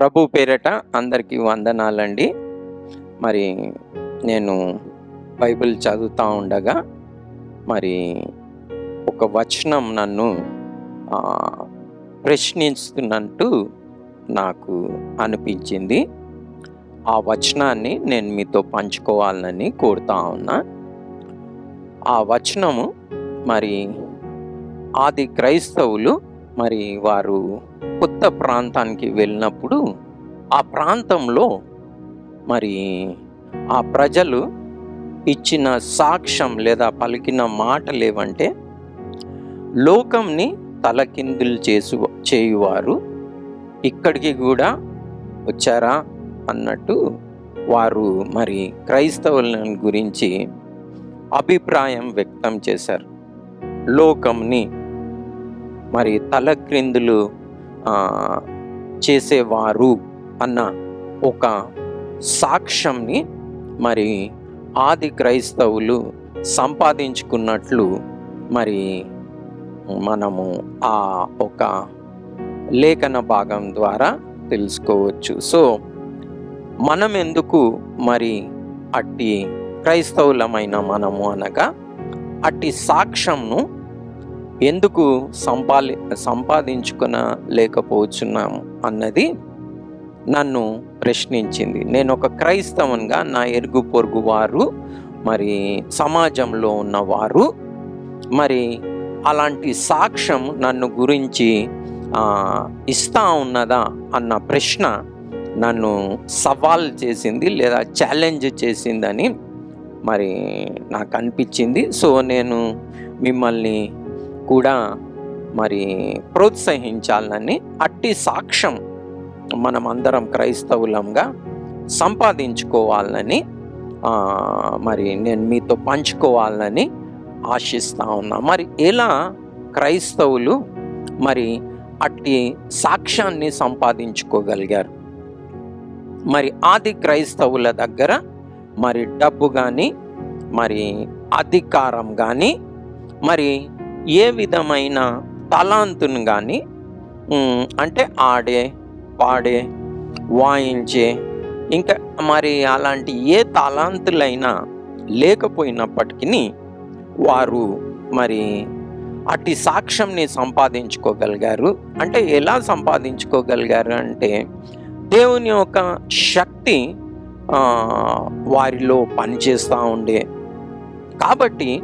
ప్రభు పేరట అందరికీ వందనాలండి. మరి నేను బైబిల్ చదువుతూ ఉండగా మరి ఒక వచనం నన్ను ప్రశ్నిస్తున్నట్టు నాకు అనిపించింది. ఆ వచనాన్ని నేను మీతో పంచుకోవాలని కోరుతా ఉన్నా. ఆ వచనము మరి ఆది క్రైస్తవులు మరి వారు కొత్త ప్రాంతానికి వెళ్ళినప్పుడు ఆ ప్రాంతంలో మరి ఆ ప్రజలు ఇచ్చిన సాక్ష్యం లేదా పలికిన మాటలేవంటే లోకంని తలకిందులు చేసు చేయువారు ఇక్కడికి కూడా వచ్చారా అన్నట్టు వారు మరి క్రైస్తవుల గురించి అభిప్రాయం వ్యక్తం చేశారు. లోకంని మరి తల క్రిందులు చేసేవారు అన్న ఒక సాక్ష్యంని మరి ఆది క్రైస్తవులు సంపాదించుకున్నట్లు మరి మనము ఆ ఒక లేఖన భాగం ద్వారా తెలుసుకోవచ్చు. సో మనం ఎందుకు మరి అట్టి క్రైస్తవులమైన మనము అనగా అట్టి సాక్ష్యంను ఎందుకు సంపాలి సంపాదించుకున లేకపోవచ్చున్నాము అన్నది నన్ను ప్రశ్నించింది. నేను ఒక క్రైస్తవన్గా నా ఎరుగు పొరుగు వారు మరి సమాజంలో ఉన్నవారు మరి అలాంటి సాక్ష్యం నన్ను గురించి ఇస్తా ఉన్నదా అన్న ప్రశ్న నన్ను సవాల్ చేసింది లేదా ఛాలెంజ్ చేసిందని మరి నాకు అనిపించింది సో నేను మిమ్మల్ని కూడా మరి ప్రోత్సహించాలని అట్టి సాక్ష్యం మనం అందరం క్రైస్తవులంగా సంపాదించుకోవాలని మరి నేను మీతో పంచుకోవాలని ఆశిస్తా ఉన్నా. మరి ఎలా క్రైస్తవులు మరి అట్టి సాక్ష్యాన్ని సంపాదించుకోగలిగారు? మరి ఆది క్రైస్తవుల దగ్గర మరి డబ్బు కానీ మరి అధికారం కానీ మరి ఏ విధమైన తలాంతును కానీ అంటే ఆడే పాడే వాయించే ఇంకా మరి అలాంటి ఏ తలాంతులైనా లేకపోయినప్పటికీ వారు మరి అట్టి సాక్ష్యంని సంపాదించుకోగలిగారు. అంటే ఎలా సంపాదించుకోగలిగారు అంటే దేవుని యొక్క శక్తి వారిలో పనిచేస్తూ ఉండే. కాబట్టి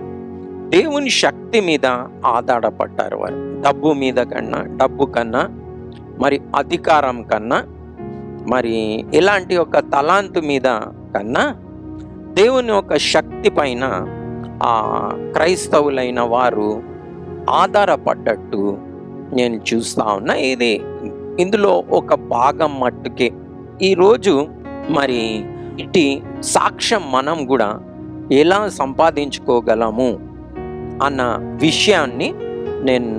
దేవుని శక్తి మీద ఆధారపడ్డారు వారు. డబ్బు మీద కన్నా డబ్బు కన్నా మరి అధికారం కన్నా మరి ఇలాంటి ఒక తలాంతు మీద కన్నా దేవుని యొక్క శక్తి పైన ఆ క్రైస్తవులైన వారు ఆధారపడ్డట్టు నేను చూస్తా ఉన్నా. ఇది ఇందులో ఒక భాగం మట్టుకే. ఈరోజు మరి ఇటు సాక్ష్యం మనం కూడా ఎలా సంపాదించుకోగలము? అన్న విషయాన్ని నేను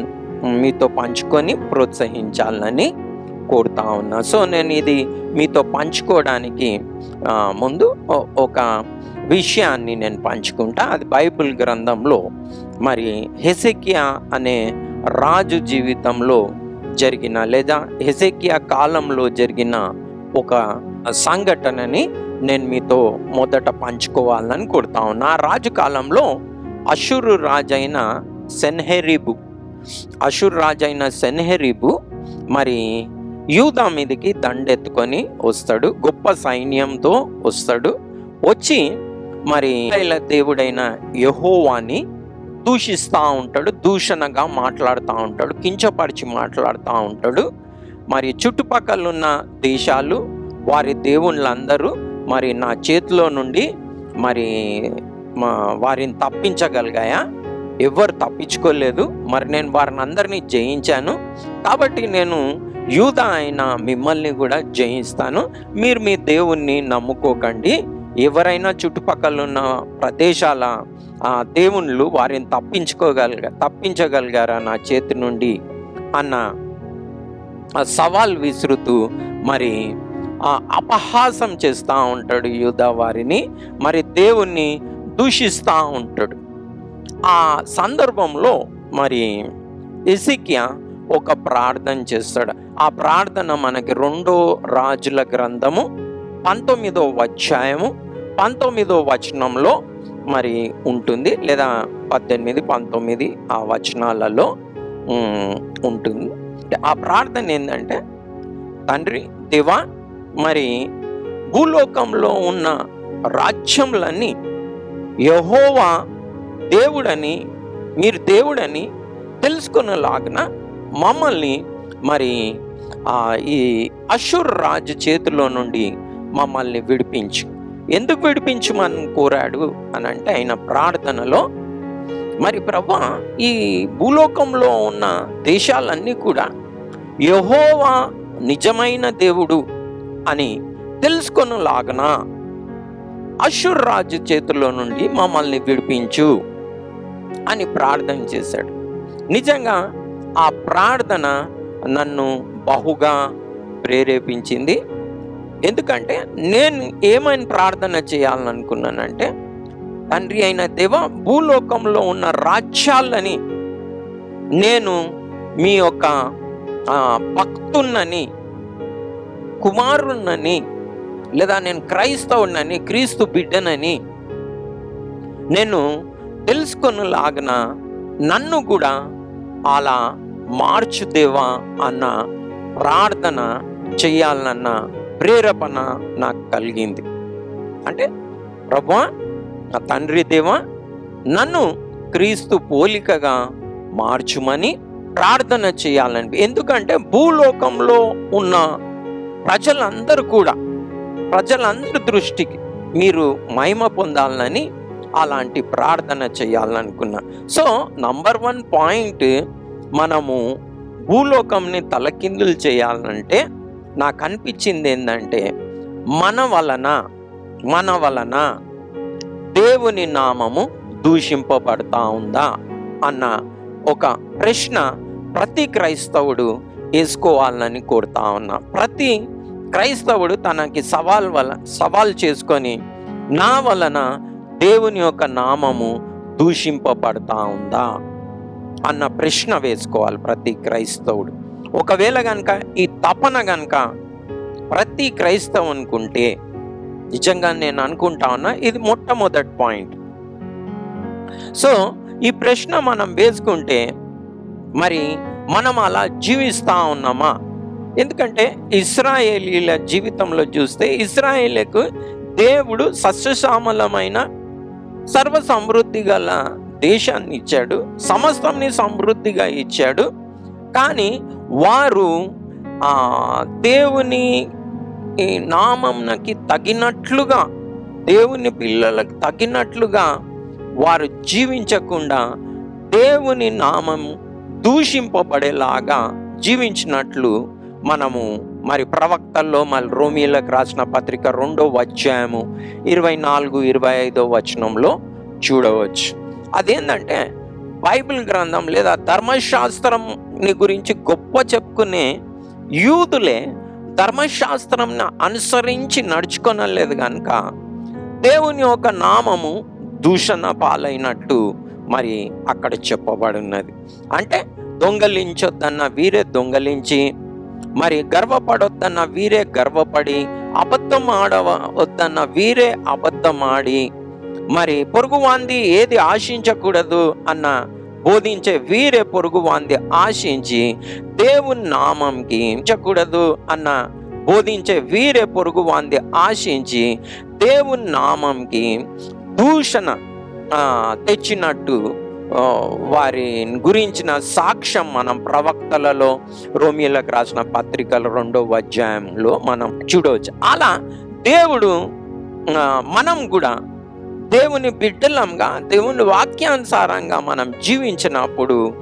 మీతో పంచుకొని ప్రోత్సహించాలని కోరుతా ఉన్నా. సో నేను ఇది మీతో పంచుకోవడానికి ముందు ఒక విషయాన్ని నేను పంచుకుంటా. అది బైబిల్ గ్రంథంలో మరి హెసెకియా అనే రాజు జీవితంలో జరిగిన లేదా హెసెకియా కాలంలో జరిగిన ఒక సంఘటనని నేను మీతో మొదట పంచుకోవాలని కోరుతా ఉన్నా. ఆ రాజు కాలంలో అషురు రాజైన సెన్హెరీబు. అషుర్ రాజైన సెన్హెరీబు మరి యూదా మీదకి దండెత్తుకొని వస్తాడు గొప్ప సైన్యంతో వస్తాడు. వచ్చి మరి దేవుడైన యహోవాని దూషిస్తూ ఉంటాడు దూషణగా మాట్లాడుతూ ఉంటాడు కించపరిచి మాట్లాడుతూ ఉంటాడు. మరి చుట్టుపక్కల ఉన్న దేశాలు వారి దేవుళ్ళందరూ మరి నా చేతిలో నుండి మరి మా వారిని తప్పించగలిగాయా? ఎవరు తప్పించుకోలేదు. మరి నేను వారిని అందరినీ జయించాను. కాబట్టి నేను యూద అయిన మిమ్మల్ని కూడా జయిస్తాను. మీరు మీ దేవుణ్ణి నమ్ముకోకండి. ఎవరైనా చుట్టుపక్కల ఉన్న ప్రదేశాల దేవుళ్ళు వారిని తప్పించుకోగలిగా తప్పించగలిగారా నా చేతి నుండి? అన్న సవాల్ విసురుతూ మరి అపహాసం చేస్తూ ఉంటాడు యూదా వారిని. మరి దేవుణ్ణి దూషిస్తూ ఉంటాడు. ఆ సందర్భంలో మరి ఇసిక్య ఒక ప్రార్థన చేస్తాడు. ఆ ప్రార్థన మనకి రెండో రాజుల గ్రంథము పంతొమ్మిదో అధ్యాయము పంతొమ్మిదో వచనంలో మరి ఉంటుంది. లేదా పద్దెనిమిది పంతొమ్మిది ఆ వచనాలలో ఉంటుంది. ఆ ప్రార్థన ఏంటంటే తండ్రి దివా మరి భూలోకంలో ఉన్న రాజ్యములన్నీ యహోవా దేవుడని మీరు దేవుడని తెలుసుకునేలాగిన మమ్మల్ని మరి ఆ ఈ అషుర్ రాజు చేతిలో నుండి మమ్మల్ని విడిపించు. ఎందుకు విడిపించమని కోరాడు అని అంటే ఆయన ప్రార్థనలో మరి ప్రభా ఈ భూలోకంలో ఉన్న దేశాలన్నీ కూడా యహోవా నిజమైన దేవుడు అని తెలుసుకొనలాగనా అషుర్ రాజు చేతిలో నుండి మమ్మల్ని విడిపించు అని ప్రార్థన చేశాడు. నిజంగా ఆ ప్రార్థన నన్ను బహుగా ప్రేరేపించింది. ఎందుకంటే నేను ఏమైనా ప్రార్థన చేయాలనుకున్నానంటే తండ్రి అయిన దేవ భూలోకంలో ఉన్న రాజ్యాలని నేను మీ యొక్క భక్తున్నని కుమారుణ్ణని లేదా నేను క్రైస్తవుడినని క్రీస్తు బిడ్డనని నేను తెలుసుకొనలాగిన నన్ను కూడా అలా మార్చుదేవా అన్న ప్రార్థన చేయాలన్న ప్రేరేపణ నాకు కలిగింది. అంటే ప్రభా నా తండ్రి దేవా నన్ను క్రీస్తు పోలికగా మార్చుమని ప్రార్థన చేయాలని. ఎందుకంటే భూలోకంలో ఉన్న ప్రజలందరూ కూడా ప్రజలందరి దృష్టికి మీరు మహిమ పొందాలని అలాంటి ప్రార్థన చేయాలనుకున్నా. సో నంబర్ వన్ పాయింట్ మనము భూలోకంని తలకిందులు చేయాలంటే నాకు అనిపించింది ఏంటంటే మన వలన మన వలన దేవుని నామము దూషింపబడతా ఉందా అన్న ఒక ప్రశ్న ప్రతి క్రైస్తవుడు వేసుకోవాలని కోరుతా ఉన్నా. ప్రతి క్రైస్తవుడు తనకి సవాల్ వల్ల సవాల్ చేసుకొని నా వలన దేవుని యొక్క నామము దూషింపబడతా ఉందా అన్న ప్రశ్న వేసుకోవాలి ప్రతి క్రైస్తవుడు. ఒకవేళ కనుక ఈ తపన కనుక ప్రతి క్రైస్తవు అనుకుంటే నిజంగా నేను అనుకుంటా ఉన్నా ఇది మొట్టమొదటి పాయింట్. సో ఈ ప్రశ్న మనం వేసుకుంటే మరి మనం అలా జీవిస్తా ఉన్నామా? ఎందుకంటే ఇస్రాయేలీల జీవితంలో చూస్తే ఇస్రాయేలకు దేవుడు సస్యశ్యామలమైన సర్వ సమృద్ధి గల దేశాన్ని ఇచ్చాడు సమస్తంని సమృద్ధిగా ఇచ్చాడు. కానీ వారు ఆ దేవుని ఈ నామంకి తగినట్లుగా దేవుని పిల్లలకు తగినట్లుగా వారు జీవించకుండా దేవుని నామం దూషింపబడేలాగా జీవించినట్లు మనము మరి ప్రవక్తల్లో మరి రోమిలకు రాసిన పత్రిక రెండో అధ్యాయము ఇరవై నాలుగు ఇరవై ఐదో వచనంలో చూడవచ్చు. అదేంటంటే బైబిల్ గ్రంథం లేదా ధర్మశాస్త్రంని గురించి గొప్ప చెప్పుకునే యూదులే ధర్మశాస్త్రంని అనుసరించి నడుచుకొనలేదు కనుక దేవుని యొక్క నామము దూషణ పాలైనట్టు మరి అక్కడ చెప్పబడి ఉన్నది అంటే దొంగలించొద్దన్న వీరే దొంగలించి మరి గర్వపడొద్దన్న వీరే గర్వపడి అబద్ధం ఆడవ వద్దన్న వీరే అబద్ధం ఆడి మరి పొరుగువాంది ఏది ఆశించకూడదు అన్న బోధించే వీరే పొరుగువాంది ఆశించి దేవుని నామంకి ఉంచకూడదు అన్న బోధించే వీరే పొరుగువాంది ఆశించి దేవుని నామంకి దూషణ తెచ్చినట్టు వారి గురించిన సాక్ష్యం మనం ప్రవక్తలలో రోమిలకు రాసిన పత్రికల రెండో అధ్యాయంలో మనం చూడవచ్చు. అలా దేవుడు మనం కూడా దేవుని బిడ్డలంగా దేవుని వాక్యానుసారంగా మనం జీవించినప్పుడు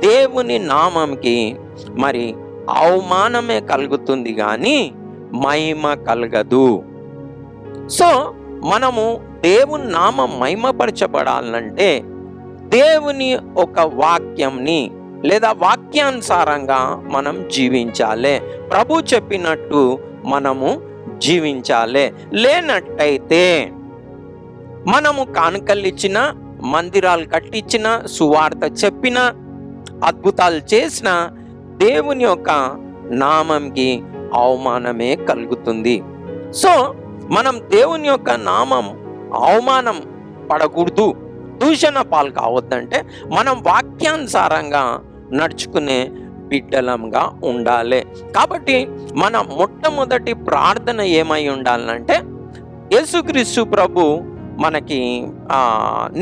దేవుని నామంకి మరి అవమానమే కలుగుతుంది కానీ మహిమ కలగదు. సో మనము దేవుని నామం మహిమపరచబడాలంటే దేవుని ఒక వాక్యంని లేదా వాక్యానుసారంగా మనం జీవించాలి. ప్రభు చెప్పినట్టు మనము జీవించాలి. లేనట్టయితే మనము కానుకలు ఇచ్చిన మందిరాలు కట్టించిన సువార్త చెప్పిన అద్భుతాలు చేసిన దేవుని యొక్క నామంకి అవమానమే కలుగుతుంది. సో మనం దేవుని యొక్క నామం అవమానం పడకూడదు. దూషణ పాలు కావద్దంటే మనం వాక్యానుసారంగా నడుచుకునే బిడ్డలంగా ఉండాలి. కాబట్టి మన మొట్టమొదటి ప్రార్థన ఏమై ఉండాలంటే యేసుక్రీస్తు ప్రభు మనకి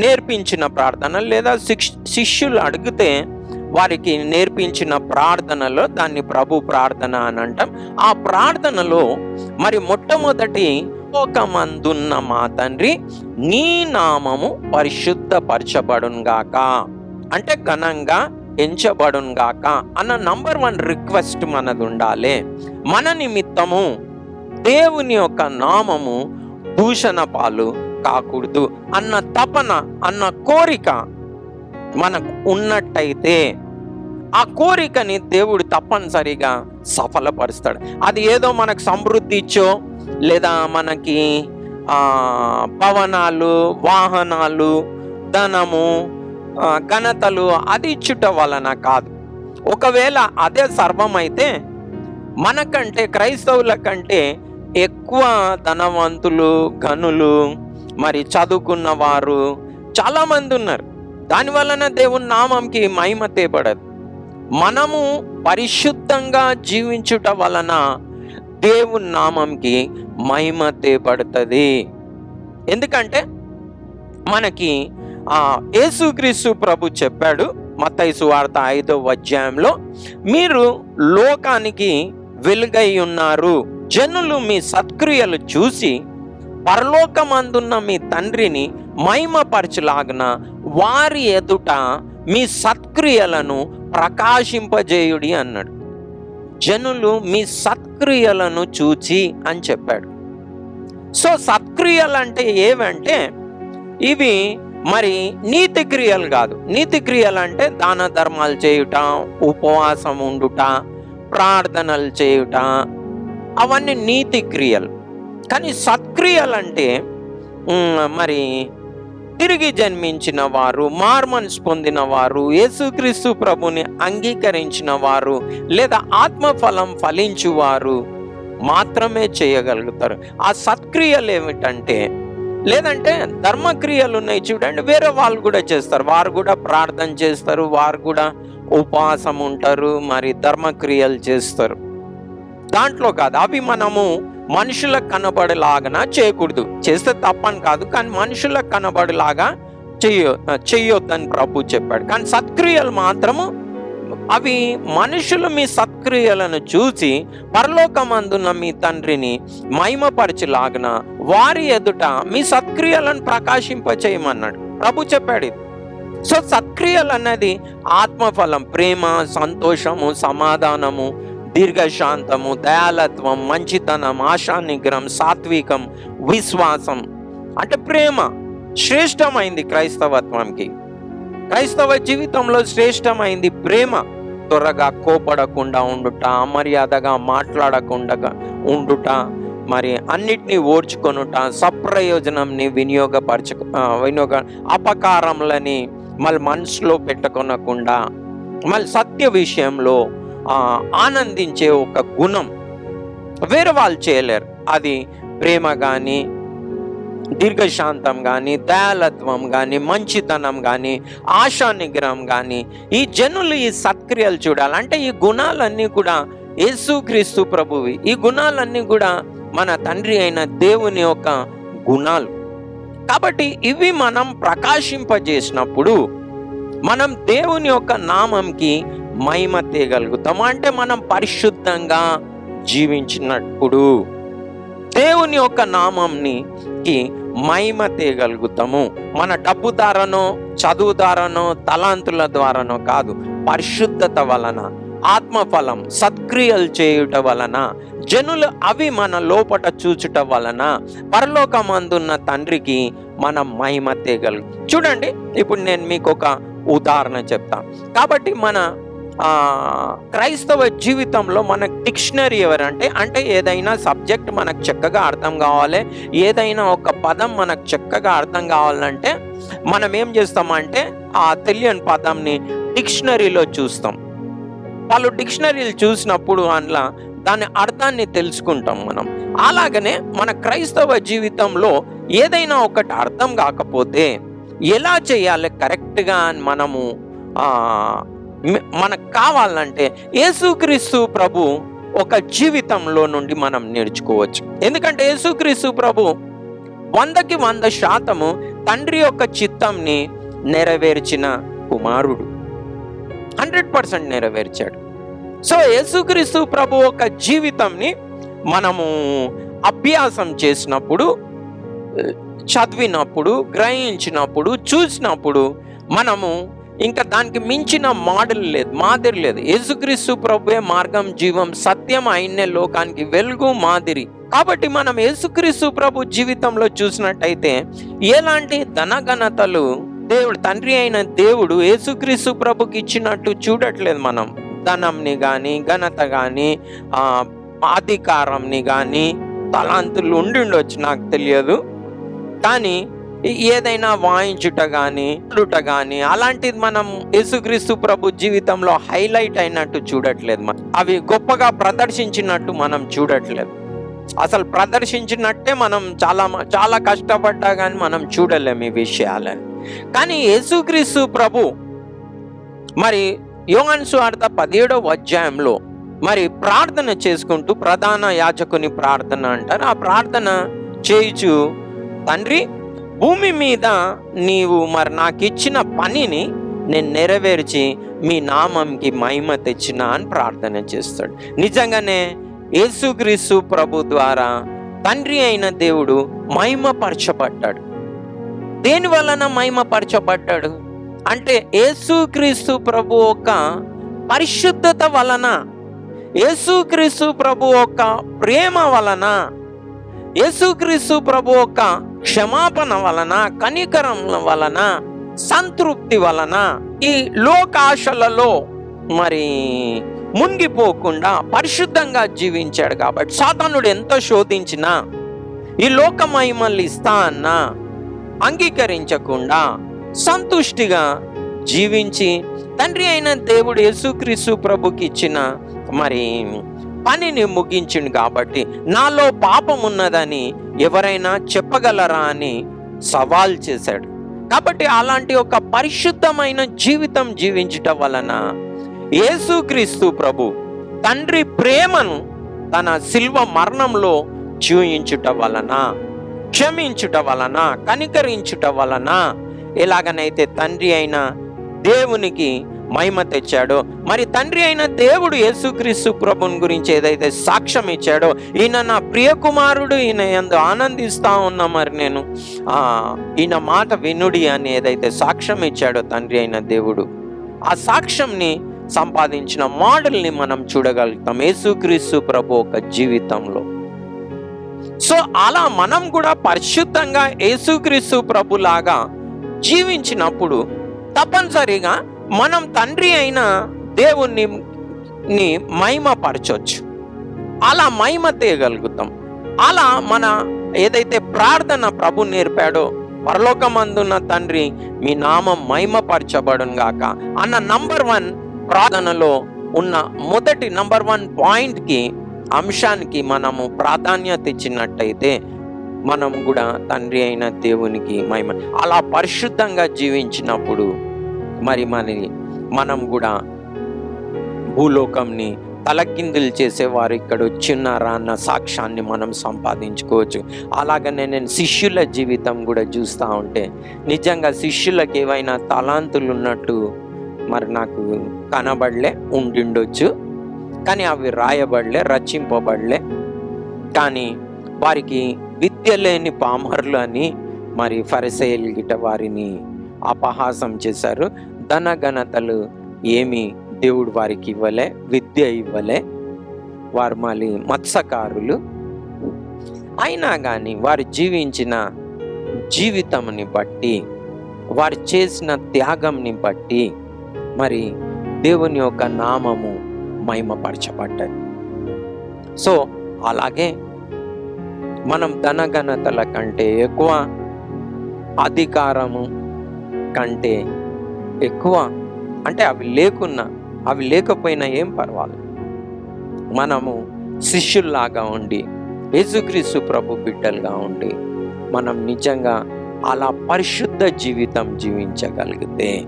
నేర్పించిన ప్రార్థన లేదా శిష్యులు అడిగితే వారికి నేర్పించిన ప్రార్థనలో దాన్ని ప్రభు ప్రార్థన అని అంటాం. ఆ ప్రార్థనలో మరి మొట్టమొదటి మందున్న మా తండ్రి నీ నామము పరిశుద్ధపరచబడుగాక అంటే ఘనంగా ఎంచబడుగాక అన్న నంబర్ వన్ రిక్వెస్ట్ మనది ఉండాలి మన నిమిత్తము దేవుని యొక్క నామము దూషణ పాలు కాకూడదు అన్న తపన అన్న కోరిక మనకు ఉన్నట్టయితే ఆ కోరికని దేవుడు తప్పనిసరిగా సఫలపరుస్తాడు. అది ఏదో మనకు సమృద్ధి ఇచ్చో లేదా మనకి భవనాలు వాహనాలు ధనము ఘనతలు అది ఇచ్చుట వలన కాదు. ఒకవేళ అదే సర్వమైతే మనకంటే క్రైస్తవుల కంటే ఎక్కువ ధనవంతులు గనులు మరి చదువుకున్న వారు చాలామంది ఉన్నారు. దానివలన దేవుని నామంకి మహిమ తేబడదు మనము పరిశుద్ధంగా జీవించుట వలన దేవుని నామంకి మహిమ తేపడుతుంది. ఎందుకంటే మనకి యేసుక్రీస్తు ప్రభు చెప్పాడు మతైసు వార్త ఐదో అధ్యాయంలో మీరు లోకానికి వెలుగై ఉన్నారు. జనులు మీ సత్క్రియలు చూసి పరలోకమందున్న మీ తండ్రిని మహిమపరచులాగిన వారి ఎదుట మీ సత్క్రియలను ప్రకాశింపజేయుడి అన్నాడు. జనులు మీ సత్క్రియలను చూచి అని చెప్పాడు. సో సత్క్రియలు అంటే ఏవంటే ఇవి మరి నీతి క్రియలు కాదు. నీతి క్రియలు అంటే దాన ధర్మాలు చేయుట ఉపవాసం ఉండుట ప్రార్థనలు చేయుట అవన్నీ నీతి క్రియలు. కానీ సత్క్రియలు అంటే మరి తిరిగి జన్మించిన వారు మార్మన్స్ పొందిన వారు యేసుక్రీస్తు ప్రభుని అంగీకరించిన వారు లేదా ఆత్మఫలం ఫలించువారు మాత్రమే చేయగలుగుతారు. ఆ సత్క్రియలు ఏమిటంటే లేదంటే ధర్మక్రియలు ఉన్నాయి చూడండి వేరే వాళ్ళు కూడా చేస్తారు. వారు కూడా ప్రార్థన చేస్తారు వారు కూడా ఉపవాసం ఉంటారు మరి ధర్మక్రియలు చేస్తారు. దాంట్లో కాదు అవి మనము మనుషులకు కనబడేలాగన చేయకూడదు. చేస్తే తప్పని కాదు కానీ మనుషులకు కనబడేలాగా చెయ్యొ చెయ్యొద్దని ప్రభు చెప్పాడు. కానీ సత్క్రియలు మాత్రము అవి మనుషులు మీ సత్క్రియలను చూసి పరలోకమందున్న మీ తండ్రిని మహిమపరచులాగన వారి ఎదుట మీ సత్క్రియలను ప్రకాశింపచేయమన్నాడు. ప్రభు చెప్పాడు ఇది. సో సత్క్రియలు అన్నది ఆత్మఫలం ప్రేమ సంతోషము సమాధానము దీర్ఘశాంతము దయాలత్వం మంచితనం ఆశానిగ్రహం సాత్వికం విశ్వాసం. అంటే ప్రేమ శ్రేష్టమైంది క్రైస్తవత్వంకి క్రైస్తవ జీవితంలో శ్రేష్టమైంది ప్రేమ. త్వరగా కోపడకుండా ఉండుట అమర్యాదగా మాట్లాడకుండా ఉండుట మరి అన్నిటినీ ఓర్చుకొనుట సప్రయోజనంని వినియోగపరచ వినియోగ అపకారములని మళ్ళీ మనసులో పెట్టుకొనకుండా మళ్ళీ సత్య విషయంలో ఆనందించే ఒక గుణం వేరే వాళ్ళు చేయలేరు. అది ప్రేమ కానీ దీర్ఘశాంతం కానీ దయాలత్వం కానీ మంచితనం కానీ ఆశా నిగ్రహం కానీ ఈ జనులు ఈ సత్క్రియలు చూడాలి. అంటే ఈ గుణాలన్నీ కూడా యేసుక్రీస్తు ప్రభువి. ఈ గుణాలన్నీ కూడా మన తండ్రి అయిన దేవుని యొక్క గుణాలు. కాబట్టి ఇవి మనం ప్రకాశింపజేసినప్పుడు మనం దేవుని యొక్క నామంకి మహిమ తీయగలుగుతాము అంటే మనం పరిశుద్ధంగా జీవించినప్పుడు దేవుని యొక్క నామంనికి మహిమ తీయగలుగుతాము. మన డబ్బు ద్వారానో చదువు ద్వారానో తలాంతుల ద్వారానో కాదు పరిశుద్ధత వలన ఆత్మఫలం సత్క్రియలు చేయుట వలన జనులు అవి మన లోపట చూచుట వలన పరలోకమందున్న తండ్రికి మనం మహిమ తేగలు చూడండి ఇప్పుడు నేను మీకు ఒక ఉదాహరణ చెప్తాను కాబట్టి మన క్రైస్తవ జీవితంలో మన డిక్షనరీ ఎవరంటే అంటే ఏదైనా సబ్జెక్ట్ మనకు చక్కగా అర్థం కావాలి ఏదైనా ఒక పదం మనకు చక్కగా అర్థం కావాలంటే మనం ఏం చేస్తామంటే ఆ తెలియని పదంని డిక్షనరీలో చూస్తాం. వాళ్ళు డిక్షనరీలు చూసినప్పుడు అందులో దాని అర్థాన్ని తెలుసుకుంటాం మనం. అలాగనే మన క్రైస్తవ జీవితంలో ఏదైనా ఒకటి అర్థం కాకపోతే ఎలా చేయాలి కరెక్ట్గా మనము మనకు కావాలంటే యేసుక్రీస్తు ప్రభు ఒక జీవితంలో నుండి మనం నేర్చుకోవచ్చు. ఎందుకంటే యేసుక్రీస్తు ప్రభు వందకి వంద శాతము తండ్రి యొక్క చిత్తంని నెరవేర్చిన కుమారుడు. Hundred percent నెరవేర్చాడు. సో యేసుక్రీస్తు ప్రభు ఒక జీవితంని మనము అభ్యాసం చేసినప్పుడు చదివినప్పుడు గ్రహించినప్పుడు చూసినప్పుడు మనము ఇంకా దానికి మించిన మోడల్ లేదు మాదిరి లేదు. యేసుక్రీస్తు ప్రభువే మార్గం జీవం సత్యం అయిన లోకానికి వెలుగు మాదిరి. కాబట్టి మనం యేసుక్రీస్తు ప్రభు జీవితంలో చూసినట్టయితే ఎలాంటి ధనఘనతలు దేవుడు తండ్రి అయిన దేవుడు యేసుక్రీస్తు ప్రభుకి ఇచ్చినట్టు చూడట్లేదు మనం. ధనంని కానీ ఘనత కానీ అధికారంని కానీ తలాంతులు ఉండి ఉండొచ్చు నాకు తెలియదు. కానీ ఏదైనా వాయించుట కానీ పాడుట కానీ అలాంటిది మనం యేసుక్రీస్తు ప్రభు జీవితంలో హైలైట్ అయినట్టు చూడట్లేదు మనం. అవి గొప్పగా ప్రదర్శించినట్టు మనం చూడట్లేదు. అసలు ప్రదర్శించినట్టే మనం చాలా మ- చాలా కష్టపడ్డా కానీ మనం చూడలేము ఈ విషయాలని. కానీ యేసుక్రీస్తు ప్రభు మరి యోగాన్సు సువార్త పదిహేడవ అధ్యాయంలో మరి ప్రార్థన చేసుకుంటూ ప్రధాన యాజకుని ప్రార్థన అంటారు. ఆ ప్రార్థన చేయుచు తండ్రి భూమి మీద నీవు మరి నాకు ఇచ్చిన పనిని నేను నెరవేర్చి మీ నామంకి మహిమ తెచ్చిన అని ప్రార్థన చేస్తాడు. నిజంగానే యేసుక్రీస్తు ప్రభు ద్వారా తండ్రి అయిన దేవుడు మహిమపరచబడ్డాడు. దేని వలన మహిమపరచబడ్డాడు? అంటే యేసుక్రీస్తు ప్రభు ఒక పరిశుద్ధత వలన యేసుక్రీస్తు ప్రభు ఒక ప్రేమ వలన యేసుక్రీస్తు ప్రభు యొక్క క్షమాపణ వలన కనికరం వలన సంతృప్తి వలన ఈ లోకాశలలో మరి మునిగిపోకుండా పరిశుద్ధంగా జీవించాడు కాబట్టి సాతానుడు ఎంత శోధించినా ఈ లోకమై మళ్ళీ ఇస్తా అన్న అంగీకరించకుండా సంతుష్టిగా జీవించి తండ్రి అయిన దేవుడు యేసుక్రీస్తు ప్రభుకి ఇచ్చిన మరి పనిని ముగించిండు కాబట్టి నాలో పాపం ఉన్నదని ఎవరైనా చెప్పగలరా అని సవాల్ చేశాడు. కాబట్టి అలాంటి ఒక పరిశుద్ధమైన జీవితం జీవించటం వలన యేసుక్రీస్తు ప్రభు తండ్రి ప్రేమను తన శిల్వ మరణంలో జీవించుట వలన క్షమించుట వలన కనికరించుట వలన ఎలాగనైతే తండ్రి అయిన దేవునికి మహిమ తెచ్చాడో. మరి తండ్రి అయిన దేవుడు యేసుక్రీస్తు ప్రభుని గురించి ఏదైతే సాక్ష్యం ఇచ్చాడో ఈయన నా ప్రియ కుమారుడు ఈయన ఎందు ఆనందిస్తా ఉన్నా మరి నేను. ఈయన మాట వినుడి అని ఏదైతే సాక్ష్యం ఇచ్చాడో తండ్రి అయిన దేవుడు ఆ సాక్ష్యంని సంపాదించిన మోడల్ని మనం చూడగలుగుతాం యేసుక్రీస్తు ప్రభు ఒక జీవితంలో. సో అలా మనం కూడా పరిశుద్ధంగా యేసుక్రీస్తు ప్రభులాగా జీవించినప్పుడు తప్పనిసరిగా మనం తండ్రి అయిన దేవుణ్ణి మహిమ మహిమపరచవచ్చు అలా మహిమ తీయగలుగుతాం అలా మన ఏదైతే ప్రార్థన ప్రభు నేర్పాడో పరలోకమందున్న తండ్రి మీ నామం మహిమపరచబడును గాక. అన్న నంబర్ వన్ ప్రార్థనలో ఉన్న మొదటి నంబర్ వన్ పాయింట్కి అంశానికి మనము ప్రాధాన్యత ఇచ్చినట్టయితే మనం కూడా తండ్రి అయిన దేవునికి మహిమ అలా పరిశుద్ధంగా జీవించినప్పుడు మరి మరి మనం కూడా భూలోకంని తలకిందులు చేసేవారు ఇక్కడ వచ్చిన్నారా అన్న సాక్ష్యాన్ని మనం సంపాదించుకోవచ్చు. అలాగనే నేను శిష్యుల జీవితం కూడా చూస్తూ ఉంటే నిజంగా శిష్యులకు ఏవైనా తలాంతులు ఉన్నట్టు మరి నాకు కనబడలే ఉండిండొచ్చు. కానీ అవి రాయబడలే రచింపబడలే. కానీ వారికి విద్య లేని పామర్లు అని మరి ఫరిసేయులు గిట వారిని అపహాసం చేశారు. ధనఘనతలు ఏమి దేవుడు వారికి ఇవ్వలే విద్య ఇవ్వలే వారు మళ్ళీ మత్స్యకారులు. అయినా కానీ వారు జీవించిన జీవితంని బట్టి వారు చేసిన త్యాగంని బట్టి మరి దేవుని యొక్క నామము మహిమపరచబడ్డది. సో అలాగే మనం ధనఘనతల కంటే ఎక్కువ అధికారము కంటే ఎక్కువ అంటే అవి లేకున్నా అవి లేకపోయినా ఏం పర్వాలేదు. మనము శిష్యుల్లాగా ఉండి యేసుక్రీస్తు ప్రభు బిడ్డలుగా ఉండి మనం నిజంగా అలా పరిశుద్ధ జీవితం జీవించగలిగితే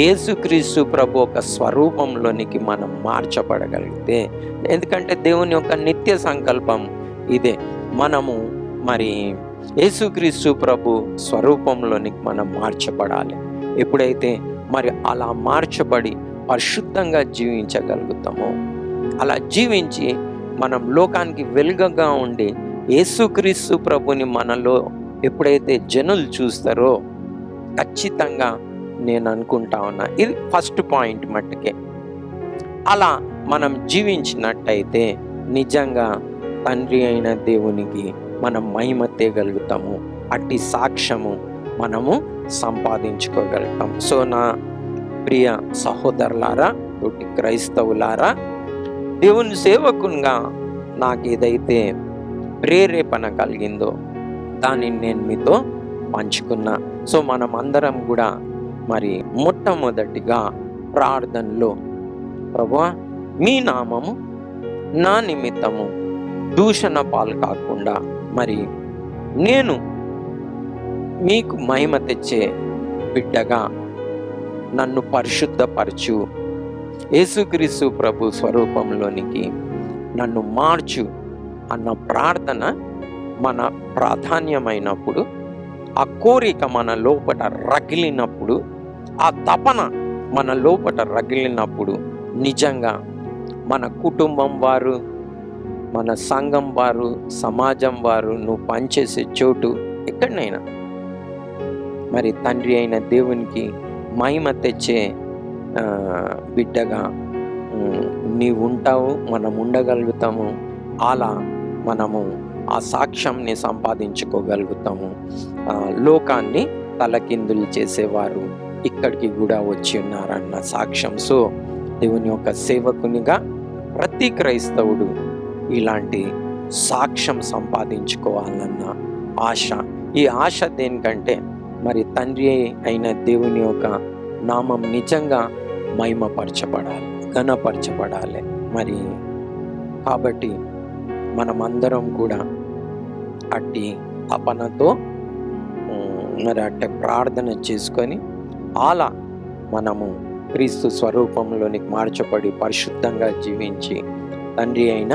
యేసుక్రీస్తు ప్రభు ఒక స్వరూపంలోనికి మనం మార్చబడగలిగితే ఎందుకంటే దేవుని యొక్క నిత్య సంకల్పం ఇదే. మనము మరి యేసుక్రీస్తు ప్రభు స్వరూపంలోనికి మనం మార్చబడాలి. ఎప్పుడైతే మరి అలా మార్చబడి పరిశుద్ధంగా జీవించగలుగుతామో అలా జీవించి మనం లోకానికి వెలుగగా ఉండి యేసుక్రీస్తు ప్రభుని మనలో ఎప్పుడైతే జనులు చూస్తారో ఖచ్చితంగా నేను అనుకుంటా ఉన్నా ఇది ఫస్ట్ పాయింట్ మట్టుకే. అలా మనం జీవించినట్టయితే నిజంగా తండ్రి అయిన దేవునికి మనం మహిమ తేగలుగుతాము. అట్టి సాక్ష్యము మనము సంపాదించుకోగలుగుతాం. సో నా ప్రియ సహోదరులారా తోటి క్రైస్తవులారా దేవుని సేవకునిగా నాకు ఏదైతే ప్రేరేపణ కలిగిందో దానిని నేను మీతో పంచుకున్నా. సో మనం అందరం కూడా మరి మొట్టమొదటిగా ప్రార్థనలో ప్రభా మీ నామము నా నిమిత్తము దూషణ పాలు కాకుండా మరి నేను మీకు మహిమ తెచ్చే బిడ్డగా నన్ను పరిశుద్ధపరచు. యేసుక్రీస్తు ప్రభు స్వరూపంలోనికి నన్ను మార్చు అన్న ప్రార్థన మన ప్రాధాన్యమైనప్పుడు ఆ కోరిక మన లోపట రగిలినప్పుడు ఆ తపన మన లోపట రగిలినప్పుడు నిజంగా మన కుటుంబం వారు మన సంఘం వారు సమాజం వారు నువ్వు పనిచేసే చోటు ఎక్కడనైనా మరి తండ్రి అయిన దేవునికి మహిమ తెచ్చే బిడ్డగా నీవు ఉంటావు మనం ఉండగలుగుతాము. అలా మనము ఆ సాక్ష్యంని సంపాదించుకోగలుగుతాము. లోకాన్ని తలకిందులు చేసేవారు ఇక్కడికి కూడా వచ్చి ఉన్నారన్న సాక్ష్యం. సో దేవుని యొక్క సేవకునిగా ప్రతి క్రైస్తవుడు ఇలాంటి సాక్ష్యం సంపాదించుకోవాలన్న ఆశ. ఈ ఆశ దేనికంటే మరి తండ్రి అయిన దేవుని యొక్క నామం నిజంగా మహిమపరచబడాలి ఘనపరచబడాలి. మరి కాబట్టి మనమందరం కూడా అట్టి అపనతో మరి అట్ట ప్రార్థన చేసుకొని అలా మనము క్రీస్తు స్వరూపంలోనికి మార్చబడి పరిశుద్ధంగా జీవించి తండ్రి అయిన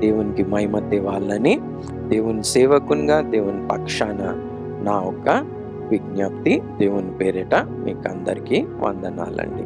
దేవునికి మహిమ తేవాలని దేవుని సేవకునిగా దేవుని పక్షాన నా ఒక విజ్ఞప్తి దేవుని పేరిట మీకు అందరికీ వందనాలండి.